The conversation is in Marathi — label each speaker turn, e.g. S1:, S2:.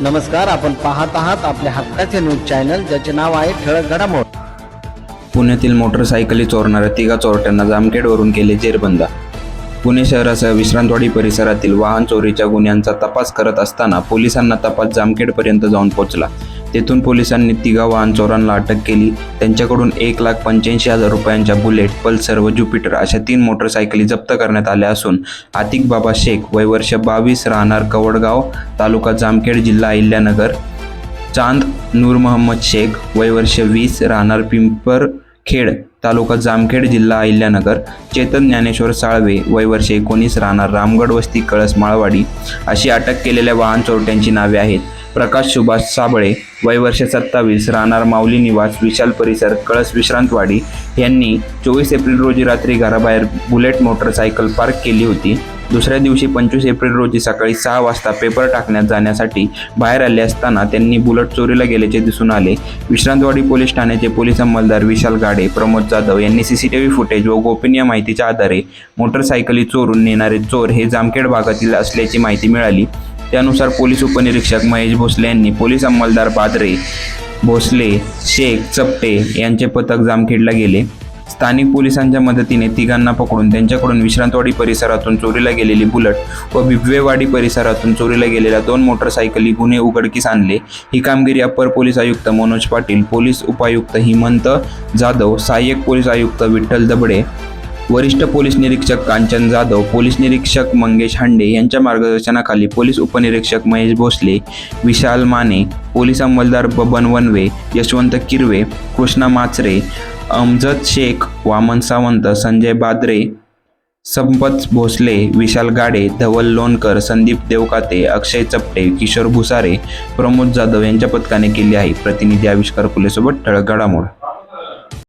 S1: नमस्कार आपण पाहत आहात आपल्या हक्काचे न्यूज चॅनल ज्याचे नाव आहे ठळक घडामोड.
S2: पुण्यातील मोटरसायकली चोरणाऱ्या तिघा चोरट्यांना जामखेडवरून केले जेरबंद. पुणे शहरासह विश्रांतवाडी परिसरातील वाहन चोरीच्या गुन्ह्यांचा तपास करत असताना पोलिसांना तपास जामखेडपर्यंत जाऊन पोहोचला. तेथून पोलिसांनी तिघा वाहन चोरांना अटक केली. त्यांच्याकडून एक लाख पंच्याऐंशी हजार रुपयांच्या बुलेट पल्सर व ज्युपिटर अशा तीन मोटरसायकली जप्त करण्यात आल्या असून आतिक बाबा शेख वय वर्ष बावीस राहणार कवडगाव तालुका जामखेड जिल्हा अहिल्यानगर. चांद नूर मोहम्मद शेख वय वर्ष वीस राहणार पिंपर खेड तालुका जामखेड जिल्हा अहिल्यानगर चेतन ज्ञानेश्वर साळवे वय वर्ष एकोणीस राहणार रामगड वस्ती कळस माळवाडी अशी अटक केलेल्या वाहन चोरट्यांची नावे आहेत. प्रकाश सुभाष साबळे वय वर्ष सत्तावीस राहणार माऊली निवास विशाल परिसर कळस विश्रांतवाडी यांनी चोवीस एप्रिल रोजी रात्री घराबाहेर बुलेट मोटरसायकल पार्क केली होती. दुसऱ्या दिवशी पंचवीस एप्रिल रोजी सकाळी सहा वाजता पेपर टाकण्यात जाण्यासाठी बाहेर आले असताना त्यांनी बुलट चोरीला गेल्याचे दिसून आले. विश्रांतवाडी पोलीस ठाण्याचे पोलीस अंमलदार विशाल गाडे प्रमोद जाधव यांनी सीसीटीव्ही फुटेज व गोपनीय माहितीच्या आधारे मोटरसायकली चोरून नेणारे चोर हे जामखेड भागातील असल्याची माहिती मिळाली. त्यानुसार पोलीस उपनिरीक्षक महेश भोसले यांनी पोलीस अंमलदार बादरे भोसले शेख चपटे यांचे पथक जामखेडला गेले. स्थानिक पोलिसांच्या मदतीने तिघांना पकडून त्यांच्याकडून विश्रांतवाडी परिसरातून चोरीला गेलेली बुलट व बिबवेवाडी परिसरातून चोरीला गेलेल्या दोन मोटरसायकली गुन्हे उघडकीस आणले. ही कामगिरी अप्पर पोलीस आयुक्त मनोज पाटील पोलीस उपायुक्त हिमंत जाधव सहाय्यक पोलीस आयुक्त विठ्ठल दबडे वरिष्ठ पोलीस निरीक्षक कांचन जाधव पोलीस निरीक्षक मंगेश हांडे यांच्या मार्गदर्शनाखाली पोलीस उपनिरीक्षक महेश भोसले विशाल माने पोलीस अंमलदार बबन वनवे यशवंत किरवे कृष्णा माचरे अमजद शेख वामन सावंत संजय बाद्रे संपत भोसले विशाल गाडे धवल लोणकर संदीप देवकाते अक्षय चपटे किशोर भुसारे प्रमोद जाधव यांच्या पथकाने केली आहे. प्रतिनिधी आविष्कार फुलेसोबत ठळक घडामोड.